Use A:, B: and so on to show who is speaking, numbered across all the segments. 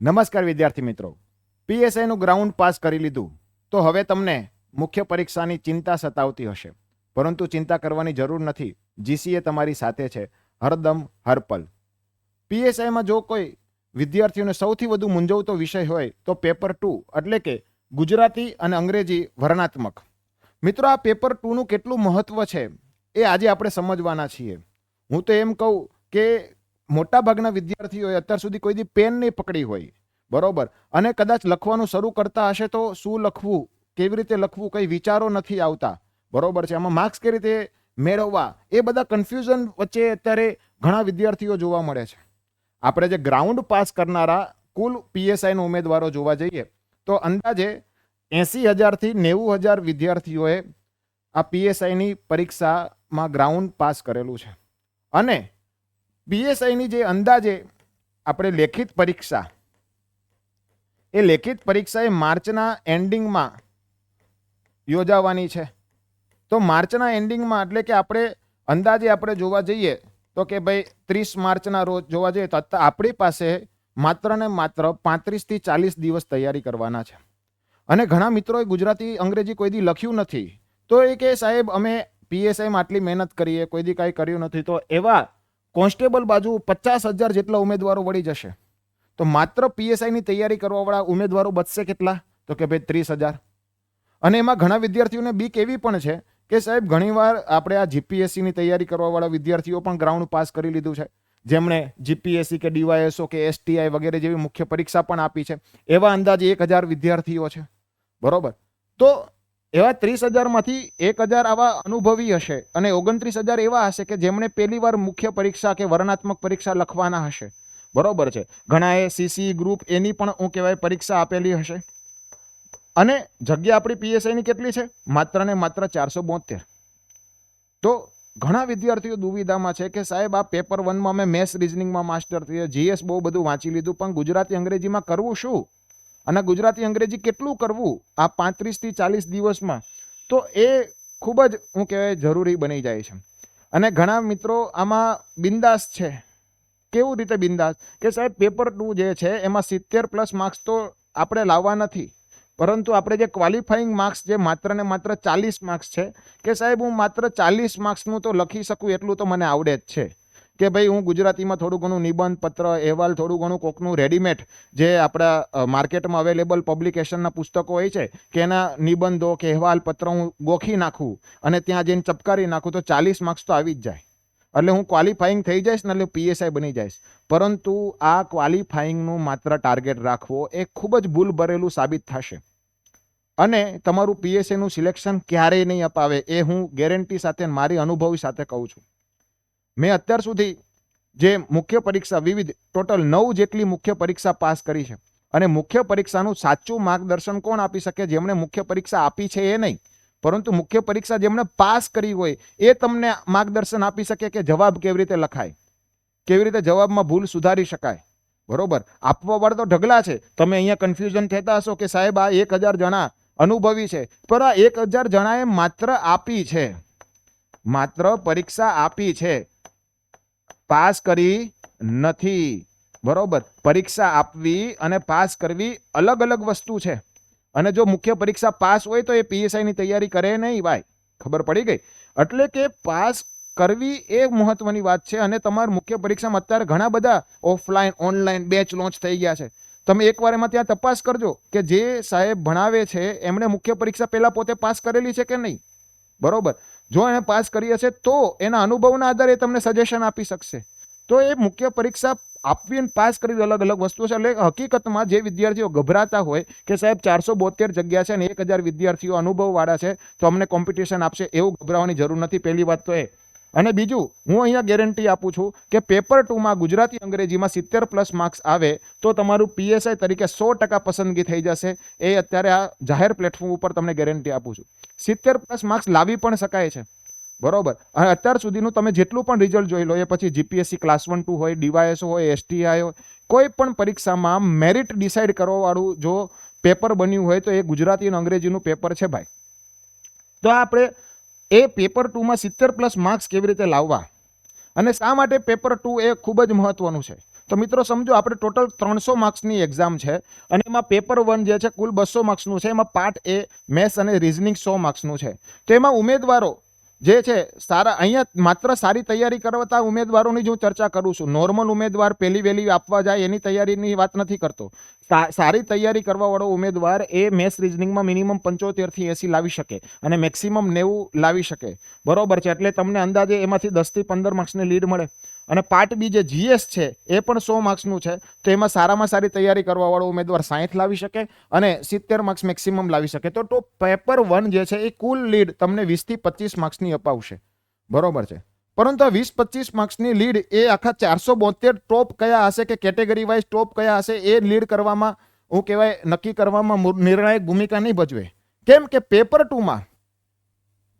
A: નમસ્કાર વિદ્યાર્થી મિત્રો. પીએસઆઈનું ગ્રાઉન્ડ પાસ કરી લીધું, તો હવે તમને મુખ્ય પરીક્ષાની ચિંતા સતાવતી હશે. પરંતુ ચિંતા કરવાની જરૂર નથી. જીસીએ તમારી સાથે છે. હરદમ હરપલ. પીએસઆઈમાં જો કોઈ વિદ્યાર્થીઓને સૌથી વધુ મૂંઝવતો વિષય હોય, તો પેપર ટુ એટલે કે ગુજરાતી અને અંગ્રેજી વર્ણાત્મક મિત્રો, આ પેપર ટુનું કેટલું મહત્વ છે, એ આજે આપણે સમજવાના છીએ. હું તો એમ કહું કે મોટાભાગના વિદ્યાર્થીઓએ અત્યાર સુધી કોઈ દી પેન નહીં પકડી હોય. બરોબર? અને કદાચ લખવાનું શરૂ કરતા હશે તો શું લખવું? કેવી રીતે લખવું? કંઈ વિચારો નથી આવતા. બરોબર છે? આમાં માર્ક્સ કઈ રીતે મેળવવા? એ બધા કન્ફ્યુઝન વચ્ચે અત્યારે ઘણા વિદ્યાર્થીઓ જોવા મળે છે. આપણે જે ગ્રાઉન્ડ પાસ કરનારા કુલ પીએસઆઈના ઉમેદવારો જોવા જઈએ, તો અંદાજે એંસી હજારથી નેવું હજાર વિદ્યાર્થીઓએ આ પીએસઆઈની પરીક્ષામાં ગ્રાઉન્ડ પાસ કરેલું છે. અને પીએસઆઈની જે અંદાજે આપણે લેખિત પરીક્ષા, એ લેખિત પરીક્ષા એ માર્ચના એન્ડિંગમાં યોજાવાની છે. તો માર્ચના એન્ડિંગમાં એટલે કે આપણે અંદાજે આપણે જોવા જઈએ તો કે ભાઈ ત્રીસ માર્ચના રોજ જોવા જઈએ તો આપણી પાસે માત્ર ને માત્ર પાંત્રીસથી ચાલીસ દિવસ તૈયારી કરવાના છે. અને ઘણા મિત્રોએ ગુજરાતી, અંગ્રેજી કોઈ દી લખ્યું નથી. તો એ કે સાહેબ અમે પીએસઆઈમાં આટલી મહેનત કરીએ, કોઈ દી કાંઈ કર્યું નથી. તો એવા કોન્સ્ટેબલ બાજુ પચાસ હજાર જેટલા ઉમેદવારો વળી જશે. તો માત્ર પીએસઆઈની તૈયારી કરવાવાળા ઉમેદવારો બચશે કેટલા? તો કે ભાઈ ત્રીસ હજાર. અને એમાં ઘણા વિદ્યાર્થીઓને બીક એવી પણ છે કે સાહેબ, ઘણીવાર આપણે આ જીપીએસસીની તૈયારી કરવાવાળા વિદ્યાર્થીઓ પણ ગ્રાઉન્ડ પાસ કરી લીધું છે. જેમણે જીપીએસસી કે ડીવાયએસઓ કે એસટીઆઈ વગેરે જેવી મુખ્ય પરીક્ષા પણ આપી છે. એવા અંદાજે એક હજાર વિદ્યાર્થીઓ છે. બરોબર? તો એવા ત્રીસ હજારમાંથી એક હજાર આવા અનુભવી હશે અને ઓગણત્રીસ હજાર એવા હશે કે જેમણે પહેલી વાર મુખ્ય પરીક્ષા કે વર્ણાત્મક પરીક્ષા લખવાના હશે. બરોબર છે. ઘણાએ સીસી ગ્રુપ એની પણ હું કહેવાય પરીક્ષા આપેલી હશે. અને જગ્યા આપણી પીએસઆઈની કેટલી છે? માત્ર ને માત્ર ચારસો બોતેર તો ઘણા વિદ્યાર્થીઓ દુવિધામાં છે કે સાહેબ આ પેપર વનમાં અમે મેથ્સ રિઝનિંગમાં માસ્ટર થઈએ જીએસ બહુ બધું વાંચી લીધું. પણ ગુજરાતી અંગ્રેજીમાં કરવું શું? અને ગુજરાતી અંગ્રેજી કેટલું કરવું આ પાંત્રીસથી ચાલીસ દિવસમાં, તો એ ખૂબ જ, હું કહેવાય, જરૂરી બની જાય છે. અને ઘણા મિત્રો આમાં બિંદાસ છે. કેવું રીતે બિંદાસ? કે સાહેબ, પેપર ટુ જે છે, એમાં સિત્તેર પ્લસ માર્ક્સ તો આપણે લાવવા નથી. પરંતુ આપણે જે ક્વોલિફાઈંગ માર્ક્સ જે માત્ર ને માત્ર ચાલીસ માર્ક્સ છે, કે સાહેબ, હું માત્ર ચાલીસ માર્ક્સનું તો લખી શકું એટલું તો મને આવડે જ છે. કે ભાઈ હું ગુજરાતીમાં થોડું ઘણું નિબંધ, પત્ર, અહેવાલ, થોડું ઘણું કોકનું રેડીમેડ જે આપણા માર્કેટમાં અવેલેબલ પબ્લિકેશનના પુસ્તકો હોય છે, કે એના નિબંધો, કે અહેવાલ, પત્ર હું ગોખી નાખું અને ત્યાં જઈને ચપકારી નાખું તો ચાલીસ માર્ક્સ તો આવી જ જાય. એટલે હું ક્વોલિફાઈંગ થઈ જઈશ ને એટલે પીએસઆઈ બની જઈશ. પરંતુ આ ક્વોલિફાઈંગનું માત્ર ટાર્ગેટ રાખવો એ ખૂબ જ ભૂલ ભરેલું સાબિત થશે. અને તમારું પીએસએનું સિલેક્શન ક્યારેય નહીં અપાવે એ હું ગેરંટી સાથે મારી અનુભવી સાથે કહું છું. મેં અત્યાર સુધી જે મુખ્ય પરીક્ષા વિવિધ, ટોટલ નવ જેટલી મુખ્ય પરીક્ષા પાસ કરી છે. અને મુખ્ય પરીક્ષાનું સાચું માર્ગદર્શન કોણ આપી શકે? જેમણે મુખ્ય પરીક્ષા આપી છે એ નહીં. પરંતુ મુખ્ય પરીક્ષા જેમણે પાસ કરી હોય, એ તમને માર્ગદર્શન આપી શકે કે જવાબ કેવી રીતે લખાય? કેવી રીતે જવાબમાં ભૂલ સુધારી શકાય? બરોબર? આપવા વાળા તો ઢગલા છે. તમે અહીંયા કન્ફ્યુઝન થતા હશો કે સાહેબ આ એક હજાર જણા અનુભવી છે. પણ આ એક હજાર જણાએ માત્ર આપી છે. માત્ર પરીક્ષા આપી છે. પાસ કરી નથી. બરોબર. પરીક્ષા આપવી અને પાસ કરવી અલગ અલગ વસ્તુ છે. અને જો મુખ્ય પરીક્ષા પાસ હોય તો એ પીએસઆઈની તૈયારી કરે નહીં ભાઈ. ખબર પડી ગઈ? એટલે કે પાસ કરવી એ મહત્વની વાત છે અને તમારા મુખ્ય પરીક્ષામાં અત્યારે ઘણા બધા ઓફલાઈન, ઓનલાઈન બેચ લોન્ચ થઈ ગયા છે. તમે એકવાર એમાં ત્યાં તપાસ કરજો કે જે સાહેબ ભણાવે છે, એમણે મુખ્ય પરીક્ષા પહેલાં પોતે પાસ કરેલી છે કે નહીં? બરોબર. જો એને પાસ કરી હશે, તો એના અનુભવના આધારે તમને સજેશન આપી શકશે. તો એ મુખ્ય પરીક્ષા આપવી અને પાસ કરવી અલગ અલગ વસ્તુ છે. એટલે હકીકતમાં જે વિદ્યાર્થીઓ ગભરાતા હોય કે સાહેબ ચારસો બોતેર જગ્યા છે અને એક હજાર વિદ્યાર્થીઓ અનુભવવાળા છે, તો અમને કોમ્પિટિશન આપશે એવું ગભરાવાની જરૂર નથી. પહેલી વાત તો એ. અને બીજું, હું અહીંયા ગેરંટી આપું છું કે પેપર ટુમાં ગુજરાતી અંગ્રેજીમાં સિત્તેર પ્લસ માર્ક્સ આવે, તો તમારું પીએસઆઈ તરીકે સો ટકા પસંદગી થઈ જશે. એ અત્યારે આ જાહેર પ્લેટફોર્મ ઉપર તમને ગેરંટી આપું છું. સિત્તેર પ્લસ માર્ક્સ લાવી પણ શકાય છે. બરોબર? અને અત્યાર સુધીનું તમે જેટલું પણ રિઝલ્ટ જોઈ લો, એ પછી જીપીએસસી ક્લાસ વન ટુ હોય ડીવાયએસઓ હોય એસટીઆઈ હોય, કોઈ પણ પરીક્ષામાં મેરિટ ડિસાઇડ કરવાવાળું જો પેપર બન્યું હોય તો એ ગુજરાતી અને અંગ્રેજીનું પેપર છે ભાઈ. તો આપણે એ પેપર ટુમાં સિત્તેર પ્લસ માર્ક્સ કેવી રીતે લાવવા? અને શા માટે પેપર ટુ એ ખૂબ જ મહત્વનું છે? તો મિત્રો સમજો, આપણે ટોટલ ત્રણસો માર્ક્સની એક્ઝામ છે અને એમાં પેપર વન જે છે, કુલ બસો માર્ક્સનું છે. એમાં પાર્ટ એ મેથ્સ અને રિઝનિંગ સો માર્ક્સનું છે. તો એમાં ઉમેદવારો જે છે, સારા, અહીંયા માત્ર સારી તૈયારી કરતા ઉમેદવારોની જ હું ચર્ચા કરું છું. નોર્મલ ઉમેદવાર પહેલી વહેલી આપવા જાય એની તૈયારીની વાત નથી કરતો. સારી તૈયારી કરવાવાળો ઉમેદવાર એ મેથ્સ રિઝનિંગમાં મિનિમમ પંચોતેરથી એસી લાવી શકે અને મેક્સિમમ નેવું લાવી શકે. બરોબર છે, એટલે તમને અંદાજે એમાંથી દસથી પંદર માર્ક્સની લીડ મળે. અને પાર્ટ બી જે જીએસ છે, એ પણ સો માર્ક્સનું છે. તો એમાં સારામાં સારી તૈયારી કરવાવાળો ઉમેદવાર સાહીઠ લાવી શકે અને સિત્તેર માર્ક્સ મેક્સિમમ લાવી શકે. તો તો પેપર વન જે છે, એ કુલ લીડ તમને વીસથી પચીસ માર્ક્સની અપાવશે. બરોબર છે? પરંતુ આ વીસ પચીસ માર્ક્સની લીડ એ આખા ચારસો બોતેર ટોપ કયા હશે કે કેટેગરી વાઇઝ ટોપ કયા હશે એ લીડ કરવામાં, હું કહેવાય, નક્કી કરવામાં નિર્ણાયક ભૂમિકા નહીં ભજવે. કેમ કે પેપર ટુમાં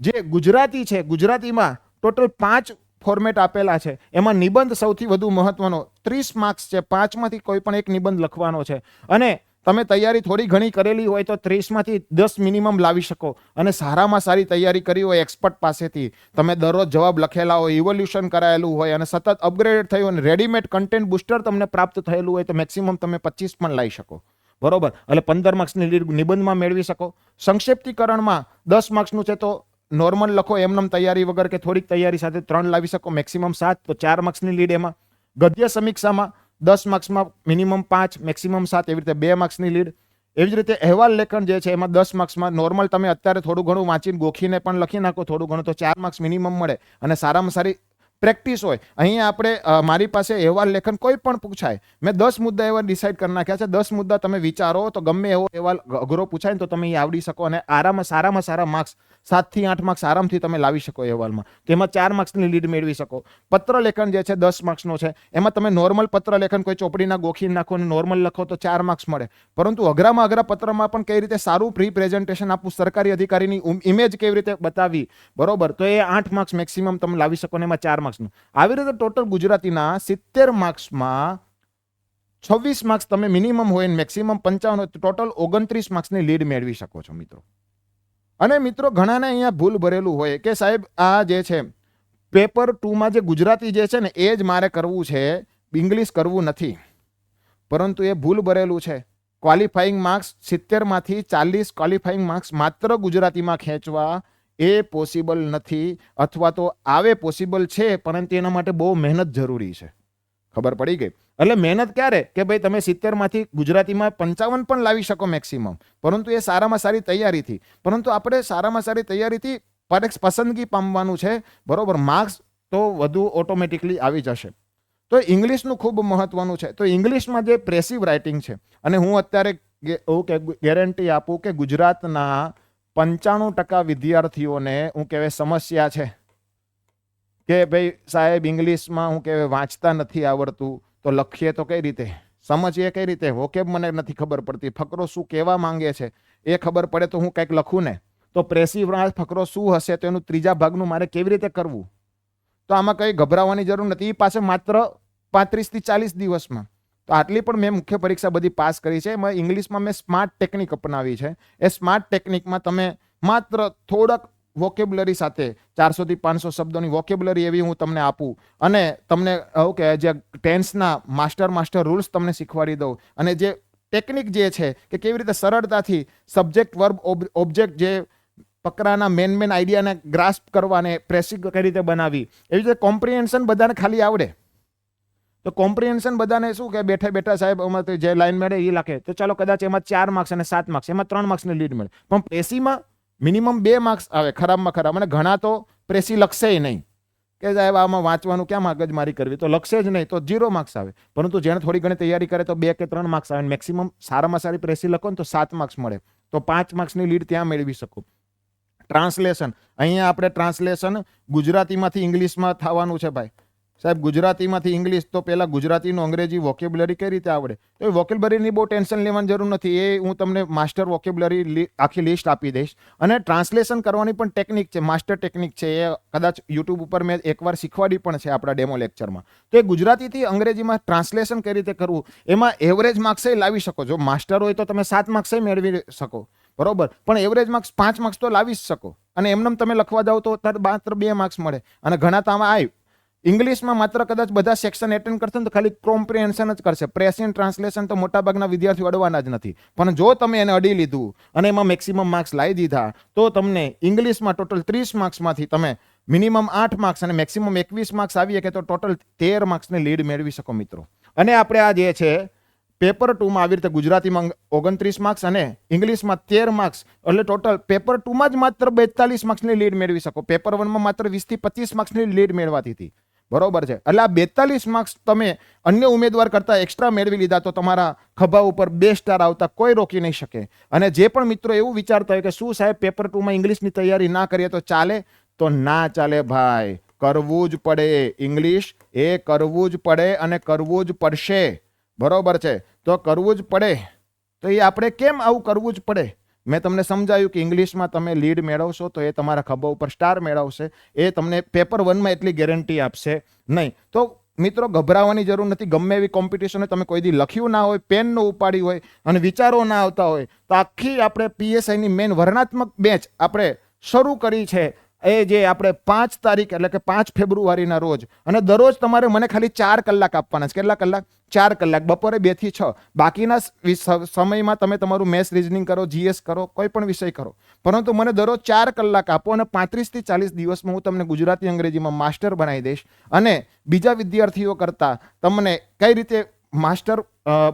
A: જે ગુજરાતી છે, ગુજરાતીમાં ટોટલ પાંચ ફોર્મેટ આપેલા છે. એમાં નિબંધ સૌથી વધુ મહત્વનો, ત્રીસ માર્ક્સ છે, પાંચમાંથી કોઈ પણ એક નિબંધ લખવાનો છે. અને તમે તૈયારી થોડી ઘણી કરેલી હોય તો ત્રીસમાંથી દસ મિનિમમ લાવી શકો. અને સારામાં સારી તૈયારી કરી હોય એક્સપર્ટ પાસેથી. તમે દરરોજ જવાબ લખેલા હોય ઇવોલ્યુશન કરાયેલું હોય અને સતત અપગ્રેડ થયું અને રેડીમેડ કન્ટેન્ટ બુસ્ટર તમને પ્રાપ્ત થયેલું હોય તો મેક્સિમમ તમે પચીસ પણ લાવી શકો. બરોબર? એટલે પંદર માર્ક્સની નિબંધમાં મેળવી શકો. સંક્ષેપ્તિકરણમાં દસ માર્ક્સનું છે તો નોર્મલ લખો એમનેમ તૈયારી વગર કે થોડીક તૈયારી સાથે ત્રણ લાવી શકો મેક્સિમમ સાત, તો ચાર માર્ક્સની લીડ એમાં. ગદ્ય સમીક્ષામાં દસ માર્ક્સમાં મિનિમમ પાંચ મેક્સિમમ સાત, એવી રીતે બે માર્ક્સની લીડ એવી જ રીતે અહેવાલ લેખન જે છે, એમાં દસ માર્ક્સમાં નોર્મલ તમે અત્યારે થોડું ઘણું વાંચીને ગોખીને પણ લખી નાખો, થોડું ઘણું તો ચાર માર્ક્સ મિનિમમ મળે. અને સારામાં સારી પ્રેક્ટિસ હોય. અહીંયા આપણે મારી પાસે અહેવાલ લેખન કોઈ પણ પૂછાય, મેં દસ મુદ્દા એવા ડિસાઇડ કરી નાખ્યા છે. દસ મુદ્દા તમે વિચારો તો ગમે એવો અહેવાલ અઘરો પૂછાય ને તો તમે એ આવડી શકો અને આરામાં સારામાં સારા માર્ક્સ સાતથી આઠ માર્ક્સ આરામથી તમે લાવી શકો અહેવાલમાં. તેમાં ચાર માર્ક્સની લીડ મેળવી શકો. પત્ર લેખન જે છે દસ માર્ક્સનો છે. એમાં તમે નોર્મલ પત્ર લેખન કોઈ ચોપડીના ગોખી નાખો અને નોર્મલ લખો તો ચાર માર્ક્સ મળે. પરંતુ અઘરામાં અઘરા પત્રમાં પણ કઈ રીતે સારું પ્રી પ્રેઝન્ટેશન આપવું સરકારી અધિકારીની ઇમેજ કેવી રીતે બતાવી બરોબર. તો એ આઠ માર્ક્સ મેક્સિમમ તમે લાવી શકો ને એમાં ચાર માર્ક્સનું આવી રીતે ટોટલ ગુજરાતીના સિત્તેર માર્ક્સમાં છવ્વીસ માર્ક્સ તમે મિનિમમ હોય ને મેક્સિમમ પંચાવન હોય ટોટલ ઓગણત્રીસ માર્ક્સની લીડ મેળવી શકો છો મિત્રો. અને મિત્રો ઘણાને અહીંયા ભૂલ ભરેલું હોય કે સાહેબ આ જે છે પેપર ટુમાં જે ગુજરાતી જે છે ને એ જ મારે કરવું છે ઇંગ્લિશ કરવું નથી. પરંતુ એ ભૂલ ભરેલું છે. ક્વોલિફાઈંગ માર્ક્સ સિત્તેરમાંથી ચાલીસ ક્વોલિફાઈંગ માર્ક્સ માત્ર ગુજરાતીમાં ખેંચવા એ પોસિબલ નથી અથવા તો આવે પોસિબલ છે, પરંતુ એના માટે બહુ મહેનત જરૂરી છે. ખબર પડી ગઈ? એટલે મહેનત ક્યારે? કે ભાઈ તમે સિત્તેરમાંથી ગુજરાતીમાં પંચાવન પણ લાવી શકો મેક્સિમમ પરંતુ એ સારામાં સારી તૈયારીથી. પરંતુ આપણે સારામાં સારી તૈયારીથી પરેક્ષ પસંદગી પામવાનું છે, બરોબર? માર્ક્સ તો વધુ ઓટોમેટિકલી આવી જશે. તો ઇંગ્લિશનું ખૂબ મહત્વનું છે. તો ઇંગ્લિશમાં જે પ્રેસિવ રાઇટિંગ છે, અને હું અત્યારે એવું કે ગેરંટી આપું કે ગુજરાતના પંચાણું ટકા વિદ્યાર્થીઓને હું કહેવાય સમસ્યા છે કે ભાઈ સાહેબ ઇંગ્લિશમાં હું કહેવાય વાંચતા નથી આવડતું, તો લખીએ તો કઈ રીતે? સમજીએ કઈ રીતે? વોકેબ મને નથી ખબર પડતી. ફકરો શું કહેવા માંગે છે? એ ખબર પડે તો હું કંઈક લખું ને. તો પ્રેસિવ ફકરો શું હશે? તો એનું ત્રીજા ભાગનું મારે કેવી રીતે કરવું? તો આમાં કંઈ ગભરાવાની જરૂર નથી. એ પાસે માત્ર પાંત્રીસથી ચાલીસ દિવસમાં. તો આટલી પણ મેં મુખ્ય પરીક્ષા બધી પાસ કરી છે. એમાં ઇંગ્લિશમાં મેં સ્માર્ટ ટેકનિક અપનાવી છે. એ સ્માર્ટ ટેકનિકમાં તમે માત્ર થોડાક વોકેબ્યુલરી સાથે ચારસોથી પાંચસો શબ્દોની વોકેબ્યુલરી એવી હું તમને આપું અને તમને કહું કે જે ટેન્સના માસ્ટર માસ્ટર રૂલ્સ તમને શીખવાડી દઉં અને જે ટેકનિક જે છે કે કેવી રીતે સરળતાથી સબ્જેક્ટ વર્બ ઓબ્જેક્ટ જે પકરાના મેન મેન આઈડિયાને ગ્રાસ્પ કરવાને પ્રેસિંગ કઈ રીતે બનાવી એવી રીતે કોમ્પ્રિહેન્શન બધાને ખાલી આવડે. તો કોમ્પ્રિહેન્શન બધાને શું કે બેઠા બેઠા સાહેબ અમારે જે લાઈન મળે એ લખે. તો ચાલો કદાચ એમાં ચાર માર્ક્સ અને સાત માર્ક્સ એમાં ત્રણ માર્ક્સની લીડ મળે. પણ પ્રેસીમાં મિનિમમ બે માર્ક્સ આવે ખરાબમાં ખરાબ. અને ઘણા તો પ્રેસી લખશે નહીં. કે સાહેબ આમાં વાંચવાનું ક્યાં મગજમારી કરવી? તો લખશે જ નહીં, તો જીરો માર્ક્સ આવે. પરંતુ જેણે થોડી ઘણી તૈયારી કરે તો બે કે ત્રણ માર્ક્સ આવે. મેક્સિમમ સારામાં સારી પ્રેસી લખો ને તો સાત માર્ક્સ મળે. તો પાંચ માર્ક્સની લીડ ત્યાં મેળવી શકો. ટ્રાન્સલેશન અહીંયા આપણે ટ્રાન્સલેશન ગુજરાતીમાંથી ઇંગ્લિશમાં થવાનું છે ભાઈ. સાહેબ, ગુજરાતીમાંથી ઇંગ્લિશ તો પહેલાં ગુજરાતીનું અંગ્રેજી વોકેબ્યુલરી કઈ રીતે આવડે? તો એ વોકેબ્યુલરીની બહુ ટેન્શન લેવાની જરૂર નથી. એ હું તમને માસ્ટર વોકેબ્યુલરી આખી લિસ્ટ આપી દઈશ. અને ટ્રાન્સલેશન કરવાની પણ ટેકનિક છે માસ્ટર ટેકનિક છે. એ કદાચ યુટ્યુબ ઉપર મેં એકવાર શીખવાડી પણ છે આપણા ડેમો લેક્ચરમાં તો એ ગુજરાતીથી અંગ્રેજીમાં ટ્રાન્સલેશન કઈ રીતે કરવું? એમાં એવરેજ માર્ક્સે લાવી શકો જો માસ્ટર હોય તો તમે સાત માર્ક્સે મેળવી શકો. બરોબર? પણ એવરેજ માર્ક્સ પાંચ માર્ક્સ તો લાવી જ શકો. અને એમનેમ તમે લખવા જાઓ તો તાર માત્ર બે માર્ક્સ મળે. અને ઘણા તો આમાં આય ઇંગ્લિશમાં માત્ર કદાચ બધા સેક્શન એટેન્ડ કરશે તો ખાલી કોમ્પ્રિહેન્શન જ કરશે. પ્રેસિંગ ટ્રાન્સલેશન તો મોટાભાગના વિદ્યાર્થીઓ અડવાના જ નથી. પણ જો તમે એને અડી લીધું અને એમાં મેક્સિમમ માર્ક્સ લાવી દીધા, તો તમને ઇંગ્લિશમાં ટોટલ ત્રીસ માર્ક્સમાંથી તમે મિનિમમ આઠ માર્ક્સ અને મેક્સિમમ એકવીસ માર્ક્સ આવી શકે તો ટોટલ તેર માર્ક્સની લીડ મેળવી શકો મિત્રો. અને આપણે આ જે છે પેપર ટુમાં આવી રીતે ગુજરાતીમાં ઓગણત્રીસ માર્ક્સ અને ઇંગ્લિશમાં તેર માર્ક્સ એટલે ટોટલ પેપર ટુમાં જ માત્ર બેતાલીસ માર્ક્સની લીડ મેળવી શકો. પેપર વનમાં માત્ર વીસથી પચીસ માર્ક્સની લીડ મેળવાતી હતી. બરોબર છે. એટલે આ બેતાલીસ માર્ક્સ તમે અન્ય ઉમેદવાર કરતાં એક્સ્ટ્રા મેળવી લીધા તો તમારા ખભા ઉપર બે સ્ટાર આવતા કોઈ રોકી નહીં શકે. અને જે પણ મિત્રો એવું વિચારતા હોય કે શું સાહેબ પેપર ટુમાં ઇંગ્લિશની તૈયારી ના કરીએ તો ચાલે? તો ના ચાલે ભાઈ. કરવું જ પડે. ઇંગ્લિશ એ કરવું જ પડે અને કરવું જ પડશે. બરોબર છે. તો કરવું જ પડે. તો એ આપણે કેમ આવું કરવું જ પડે? મેં તમને સમજાયું કે ઇંગ્લિશમાં તમે લીડ મેળવશો તો એ તમારા ખભા ઉપર સ્ટાર મેળવશે. એ તમને પેપર વનમાં એટલી ગેરંટી આપશે નહીં. તો મિત્રો, ગભરાવાની જરૂર નથી. ગમે એવી કોમ્પિટિશન તમે કોઈ દી લખ્યું ના હોય પેન ન ઉપાડી હોય અને વિચારો ના આવતા હોય, તો આખી આપણે પીએસઆઈની મેન વર્ણાત્મક બેચ આપણે શરૂ કરી છે. એ જે આપણે પાંચ તારીખ એટલે કે પાંચ ફેબ્રુઆરીના રોજ, અને દરરોજ તમારે મને ખાલી ચાર કલાક આપવાના છે. કેટલા કલાક? ચાર કલાક. બપોરે બેથી છ. બાકીના સમયમાં તમે તમારું મેથ્સ રિઝનિંગ કરો, જીએસ કરો, કોઈ પણ વિષય કરો. પરંતુ મને દરરોજ ચાર કલાક આપો અને પાંત્રીસથી ચાલીસ દિવસમાં હું તમને ગુજરાતી અંગ્રેજીમાં માસ્ટર બનાવી દઈશ. અને બીજા વિદ્યાર્થીઓ કરતાં તમને કઈ રીતે માસ્ટર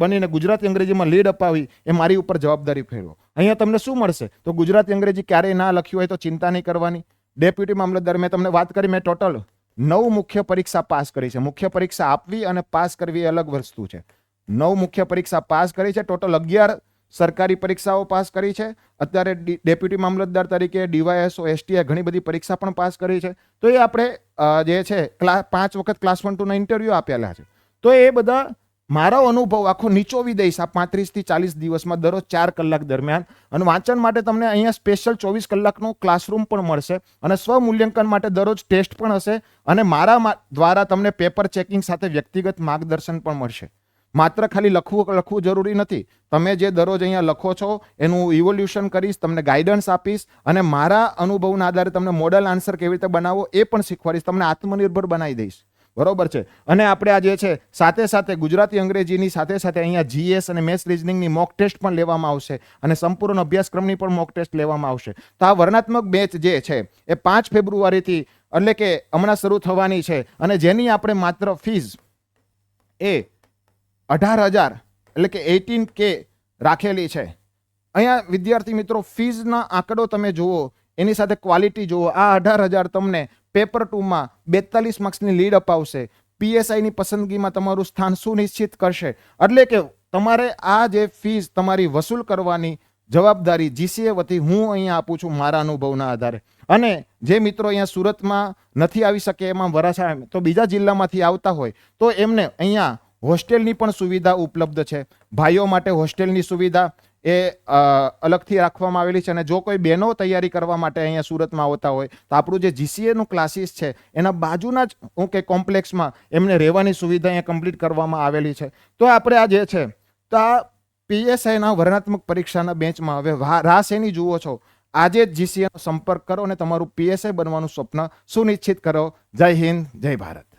A: બનીને ગુજરાતી અંગ્રેજીમાં લીડ અપાવી એ મારી ઉપર જવાબદારી ફેરવો. અહીંયા તમને શું મળશે? તો ગુજરાતી અંગ્રેજી ક્યારેય ના લખ્યું હોય તો ચિંતા નહીં કરવાની. ડેપ્યુટી મામલતદાર મેં તમને વાત કરી, મેં ટોટલ નવ મુખ્ય પરીક્ષા પાસ કરી છે. મુખ્ય પરીક્ષા આપવી અને પાસ કરવી અલગ વસ્તુ છે. નવ મુખ્ય પરીક્ષા પાસ કરી છે. ટોટલ અગિયાર સરકારી પરીક્ષાઓ પાસ કરી છે. અત્યારે ડેપ્યુટી મામલતદાર તરીકે ડીવાયએસઓ એસટીએ ઘણી બધી પરીક્ષા પણ પાસ કરી છે. તો એ આપણે જે છે ક્લાસ પાંચ વખત ક્લાસ વન ટુના ઇન્ટરવ્યૂ આપેલા છે. તો એ બધા મારો અનુભવ આખો નીચોવી દઈશ આ પાંત્રીસથી ચાલીસ દિવસમાં દરરોજ ચાર કલાક દરમિયાન. અને વાંચન માટે તમને અહીંયા સ્પેશિયલ ચોવીસ કલાકનો ક્લાસરૂમ પણ મળશે. અને સ્વમૂલ્યાંકન માટે દરરોજ ટેસ્ટ પણ હશે. અને મારા દ્વારા તમને પેપર ચેકિંગ સાથે વ્યક્તિગત માર્ગદર્શન પણ મળશે. માત્ર ખાલી લખવું લખવું જરૂરી નથી. તમે જે દરરોજ અહીંયા લખો છો, એનું ઇવોલ્યુશન કરીશ, તમને ગાઈડન્સ આપીશ. અને મારા અનુભવના આધારે તમને મોડલ આન્સર કેવી રીતે બનાવવો એ પણ શીખવાડીશ. તમને આત્મનિર્ભર બનાવી દઈશ. બરોબર છે. અને આપણે આ જે છે, સાથે સાથે ગુજરાતી અંગ્રેજીની સાથે સાથે અહીંયા જીએસ અને મેથ્સ રિઝનિંગની મોક ટેસ્ટ પણ લેવામાં આવશે અને સંપૂર્ણ અભ્યાસક્રમની પણ મોક ટેસ્ટ લેવામાં આવશે. તો આ વર્ણાત્મક બેચ જે છે, એ પાંચ ફેબ્રુઆરીથી એટલે કે હમણાં શરૂ થવાની છે અને જેની આપણે માત્ર ફીઝ એ અઢાર હજાર એટલે કે એટીન કે રાખેલી છે. અહીંયા વિદ્યાર્થી મિત્રો ફીઝના આંકડો તમે જુઓ, એની સાથે ક્વોલિટી જુઓ, આ અઢાર હજાર તમને પેપર ટુમાં બેતાલીસ માર્ક્સની લીડ અપાવશે. પીએસઆઈની પસંદગીમાં તમારું સ્થાન સુનિશ્ચિત કરશે. એટલે કે તમારે આ જે ફીઝ તમારી વસૂલ કરવાની જવાબદારી જીસીએ વતી હું અહીંયા આપું છું મારા અનુભવના આધારે. અને જે મિત્રો અહીંયા સુરતમાં નથી આવી શકે એમાં વરાછા તો બીજા જિલ્લામાંથી આવતા હોય, તો એમને અહીંયા હોસ્ટેલની પણ સુવિધા ઉપલબ્ધ છે. ભાઈઓ માટે હોસ્ટેલની સુવિધા એ અલગથી રાખવામાં આવેલી છે અને જો કોઈ બહેનો તૈયારી કરવા માટે અહીંયા સુરતમાં આવતા હોય, તો આપણું જે જીસીએનું ક્લાસીસ છે, એના બાજુના જ, હું કે કોમ્પ્લેક્સમાં એમને રહેવાની સુવિધા અહીંયા કમ્પ્લીટ કરવામાં આવેલી છે. તો આપણે આ જે છે, તો આ પીએસઆઈના વર્ણાત્મક પરીક્ષાના બેંચમાં હવે રાસ એની જુઓ છો. આજે જ જીસીએનો સંપર્ક કરો અને તમારું પીએસઆઈ બનવાનું સ્વપ્ન સુનિશ્ચિત કરો. જય હિન્દ, જય ભારત.